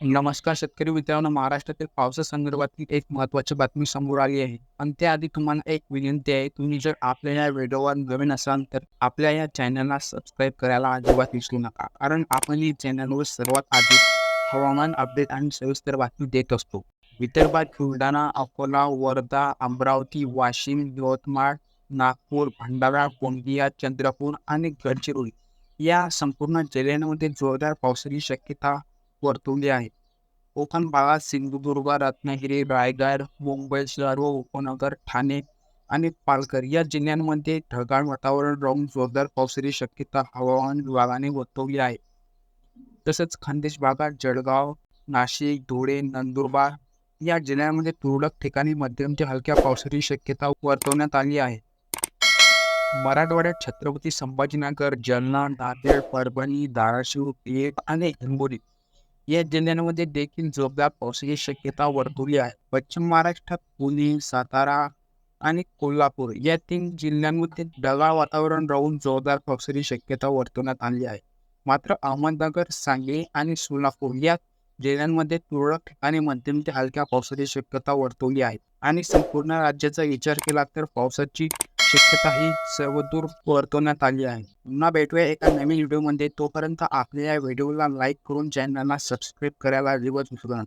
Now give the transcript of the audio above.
नमस्कार शेतकरी मित्रांनो महाराष्ट्रातील पावसासंदर्भातील एक महत्त्वाची बातमी समोर आली आहे. आणि त्याआधी तुम्हाला एक विनंती आहे तुम्ही जर आपल्या या व्हिडिओवर नवीन असाल तर आपल्या या चॅनलला सबस्क्राईब करायला अजिबात विसरू नका. कारण आपण या चॅनलवर सर्वात आधी हवामान अपडेट आणि सविस्तर बातमी देत असतो. विदर्भात बुलढाणा अकोला वर्धा अमरावती वाशिम यवतमाळ नागपूर भंडारा गोंदिया चंद्रपूर आणि गडचिरोली या संपूर्ण जिल्ह्यांमध्ये जोरदार पावसाची शक्यता वर्तवली आहे कोकण भागात सिंधुदुर्ग रत्नागिरी रायगड मुंबई शहर व उपनगर ठाणे आणि पालघर या जिल्ह्यांमध्ये ढगाळ वातावरण राहून जोरदार पावसाची शक्यता हवामान विभागाने वर्तवली आहे. तसंच खानदेश भागात जळगाव नाशिक धुळे नंदुरबार या जिल्ह्यांमध्ये तुरळक ठिकाणी मध्यम ते हलक्या पावसाची शक्यता वर्तवण्यात आली आहे. मराठवाड्यात छत्रपती संभाजीनगर जालना नांदेड परभणी धाराशिव पेठ आणि हिंगोली या जिल्ह्यांमध्ये देखील जोरदार पावसाची शक्यता वर्तवली आहे. पश्चिम महाराष्ट्रात पुणे सातारा आणि कोल्हापूर या तीन जिल्ह्यांमध्ये ढगाळ वातावरण राहून जोरदार पावसाची शक्यता वर्तवण्यात आली आहे. मात्र अहमदनगर सांगली आणि सोलापूर या जिल्ह्यांमध्ये तुरळक ठिकाणी मध्यम ते हलक्या पावसाची शक्यता वर्तवली आहे. आणि संपूर्ण राज्याचा विचार केला तर पावसाची शक्यता ही सर्वदूर वर्तवण्यात आली आहे. पुन्हा भेटूया एका नवीन व्हिडिओमध्ये तोपर्यंत आपल्या या व्हिडिओला लाईक करून चॅनलला सबस्क्राईब करायला रिवर्स विसरू नका.